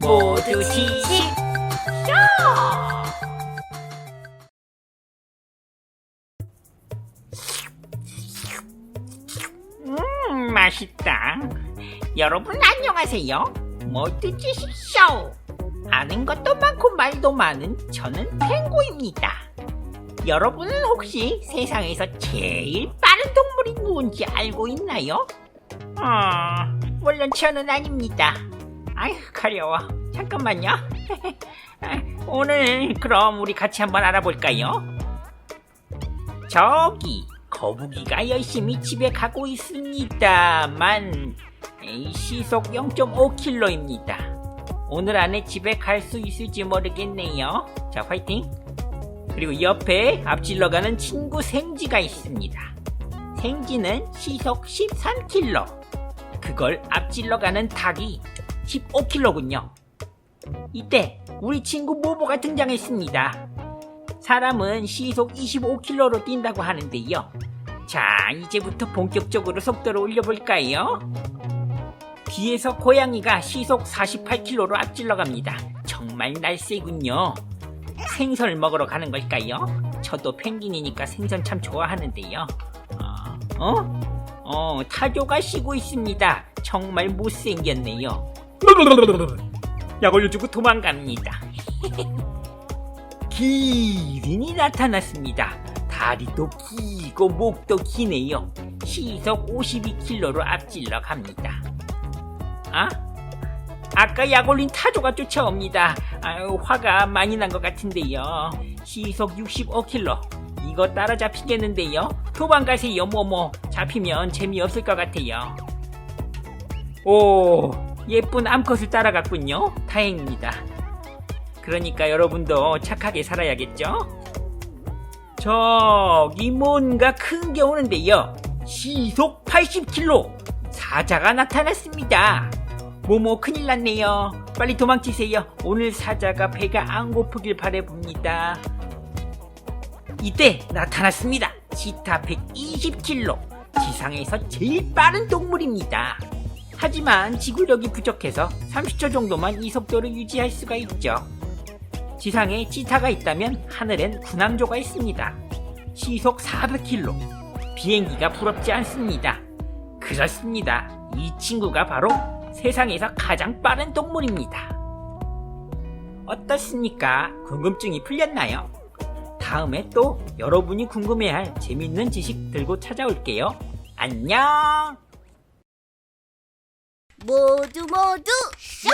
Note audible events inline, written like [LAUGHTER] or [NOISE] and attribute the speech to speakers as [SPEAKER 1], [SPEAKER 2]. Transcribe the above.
[SPEAKER 1] 모두 지식. 음 맛있다. 여러분 안녕하세요. 모두 지식 쇼. 아는 것도 많고 말도 많은 저는 펭구입니다. 여러분은 혹시 세상에서 제일 빠른 동물이 누군지 알고 있나요? 아, 물론 저는 아닙니다. 아휴, 가려워. 잠깐만요. 아, [LAUGHS] 오늘 그럼 우리 같이 한번 알아볼까요? 저기 거북이가 열심히 집에 가고 있습니다만 시속 0.5km입니다. 오늘 안에 집에 갈 수 있을지 모르겠네요. 자, 화이팅! 그리고 옆에 앞질러 가는 친구 생지가 있습니다. 생지는 시속 13km. 그걸 앞질러 가는 닭이 15km군요. 이때 우리 친구 모모가 등장했습니다. 사람은 시속 25km로 뛴다고 하는데요. 자, 이제부터 본격적으로 속도를 올려볼까요? 뒤에서 고양이가 시속 48km로 앞질러 갑니다. 정말 날쌔군요. 생선을 먹으러 가는 걸까요? 저도 펭귄이니까 생선 참 좋아하는데요. 어? 어? 어, 타조가 쉬고 있습니다. 정말 못생겼네요. [LAUGHS] 약 올려주고 도망갑니다. 기린이 나타났습니다. 다리도 길고 목도 기네요. 시속 52km로 앞질러 갑니다. 아? 아까 약 올린 타조가 쫓아옵니다. 아유, 화가 많이 난 것 같은데요. 시속 65km. 이거 따라잡히겠는데요. 도망가세요, 모모. 잡히면 재미없을 것 같아요. 오, 예쁜 암컷을 따라갔군요. 다행입니다. 그러니까 여러분도 착하게 살아야겠죠? 저기 뭔가 큰 게 오는데요. 시속 80km. 사자가 나타났습니다. 모모 큰일 났네요. 빨리 도망치세요. 오늘 사자가 배가 안 고프길 바래봅니다. 이때 나타났습니다. 시타 120km. 지상에서 제일 빠른 동물입니다. 하지만 지구력이 부족해서 30초 정도만 이 속도를 유지할 수가 있죠. 지상에 치타가 있다면 하늘엔 군함조가 있습니다. 시속 400km. 비행기가 부럽지 않습니다. 그렇습니다. 이 친구가 바로 세상에서 가장 빠른 동물입니다. 어떻습니까? 궁금증이 풀렸나요? 다음에 또 여러분이 궁금해할 재밌는 지식 들고 찾아올게요. 안녕!
[SPEAKER 2] 모두 모두 쇼!